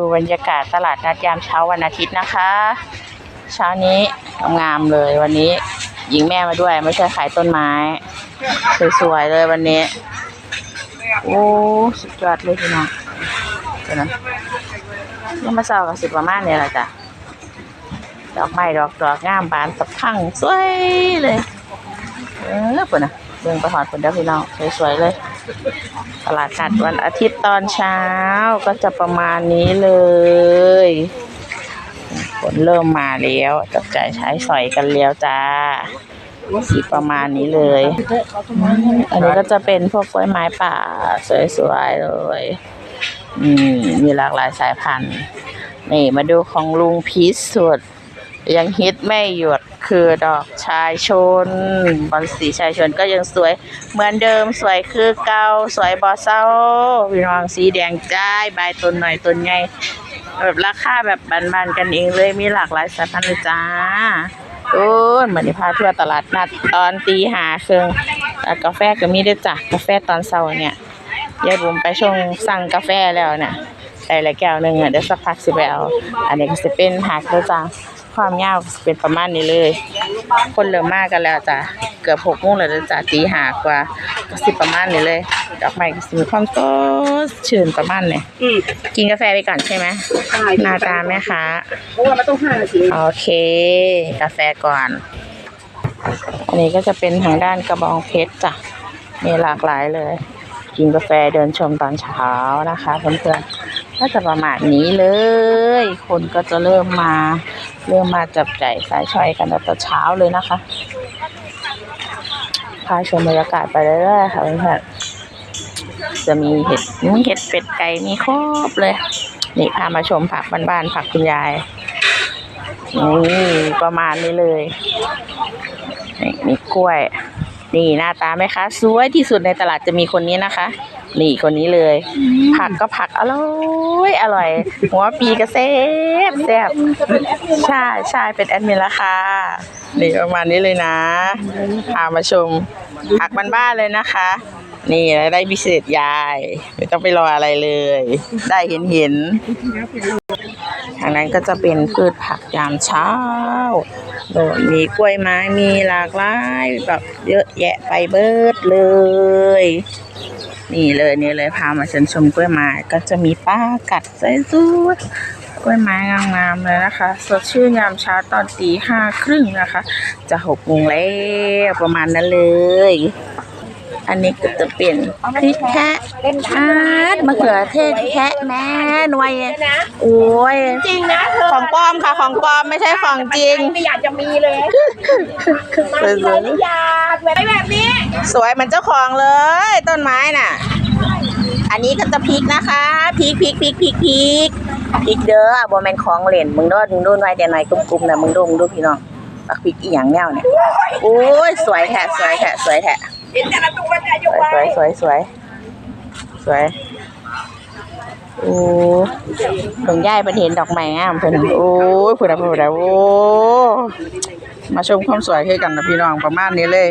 ดูบรรยากาศตลาดนัดยามเช้าวันอาทิตย์นะคะ เช้านี้งามเลยวันนี้หญิงแม่มาด้วยไม่ใช่ขายต้นไม้ สวยๆเลยวันนี้ โอ้สุดยอดเลยพี่น้องเดี๋ยวนะยังมาเศร้ากับสิบประมาณนี้แหละจ้ะดอกไม้ดอกดอกงามบานสะพรั่งสวยเลย เออปุ่นนะเบิ่งประหอดปุ่นเด้อพี่น้องสวยๆเลย ตลาดนัดวันอาทิตย์ตอนเช้าก็จะประมาณนี้เลยฝนเริ่มมาแล้วจับจ่ายใช้สอยกันแล้วจ้าสีประมาณนี้เลย อันนี้ก็จะเป็นพวกกล้วยไม้ป่า สวยๆเลยมมีหลากหลายสายพันธุ์ นี่มาดูของลุงพีชสุด ยังฮิตไม่หยุดคือดอกชายชน บอลสีชายชนก็ยังสวย เหมือนเดิมสวยคือเก่าสวยบอเศร้าพี่น้องสีแดงจ้ายใบต้นหน่อยต้นใหญ่แบบราคาแบบบานๆกันเองเลยมีหลากหลายสายพันธุ์เลยจ้าโอ้ยเหมือนที่พาทั่วตลาดนัดตอนตีหาเครื่องกาแฟก็มีด้วยจ้ะกาแฟตอนเช้าเนี่ยยายบุ๋มไปชงสั่งกาแฟแล้วเนี่ยได้ละแก้วหนึ่งอะเดี๋ยวสักพักสิไปเอาอันนี้ก็จะเป็นหักแล้วจ้า ความยาวสิเป็นประมาณนี้เลย คนเริ่มมากกันแล้วจ้ะเกือบหกโมงแล้วเด้อจ้ะตีหากว่าก็สิประมาณนี้เลยดอกไม้ก็สิมีความสดชื่นประมาณนี้อืมกินกาแฟไปก่อนใช่ไหมใช่หน้าตาแม่ค้าเพราะว่ามันต้องห้านาทีโอเค กาแฟก่อน อันนี้ก็จะเป็นทางด้านกระบองเพชรจ้ะมีหลากหลายเลย กินกาแฟเดินชมตอนเช้านะคะเพื่อนๆก็จะประมาณนี้เลย คนก็จะเริ่มมา เริ่มมาจับจ่ายสายช่อยกันตั้งแต่เช้าเลยนะคะพาชมบรรยากาศไปเรื่อยๆค่ะเพื่อนๆจะมีเห็ดมีเห็ดเป็ดไก่มีครบเลย นี่พามาชมผักบ้านๆผักคุณยายนี่ประมาณนี้เลยนี่มีกล้วย นี่หน้าตาไหมคะ สวยที่สุดในตลาดจะมีคนนี้นะคะ นี่คนนี้เลย ผักก็ผักอร่อยอร่อย หัวปีก็แซ่บแซ่บใช่ใช่เป็นแอดมินราคานี่ประมาณนี้เลยนะพามาชมผักบ้านๆเลยนะคะ นี่ได้พิเศษยาย ไม่ต้องไปรออะไรเลย ได้เห็นเห็นๆทางนั้นก็จะเป็นพืชผักยามเช้าโดยมีกล้วยไม้มีหลากหลายแบบเยอะแยะไปเบิดเลย นี่เลยนี่เลยพามาเชิญชมกล้วยไม้ก็จะมีป้ากัดสวยๆกล้วยไม้งามๆเลยนะคะ สดชื่นยามเช้าตอนตีห้าครึ่งนะคะ จะหกโมงแล้วประมาณนั้นเลย อันนี้ก็จะเป็นพริกแคะอาดมะเขือเทศแคะแม่หน่วยโอ้ยจริงนะเธอของปลอมค่ะ ของปลอมไม่ใช่ของจริง ไม่อยากจะมีเลยมาทีไรนี่อยากแบบแบบนี้ สวยเหมือนเจ้าของเลย ต้นไม้น่ะ อันนี้ก็จะพริกนะคะพริกพริกพริกพริกพริกพริกเด้อบ่แม่นของเล่นมึงโดนมึงโดนไว้แต่หน่อยกลุ่มๆน่ะมึงดูมึงดูพี่น้องปักพริกอีหยังแนวเนี่ยโอ้ยสวยแท้สวยแท้สวยแท้ เห็นแต่ละตัวจะอยู่สวยไว้สวยสวยสวยโอ้หลวงย่ายเพิ่นเห็นดอกไม้งามเพิ่นโอ้ยเพิ่นน่ะเพิ่นน่ะโอ้มาชมความสวยคือกันนะพี่น้องประมาณนี้เลย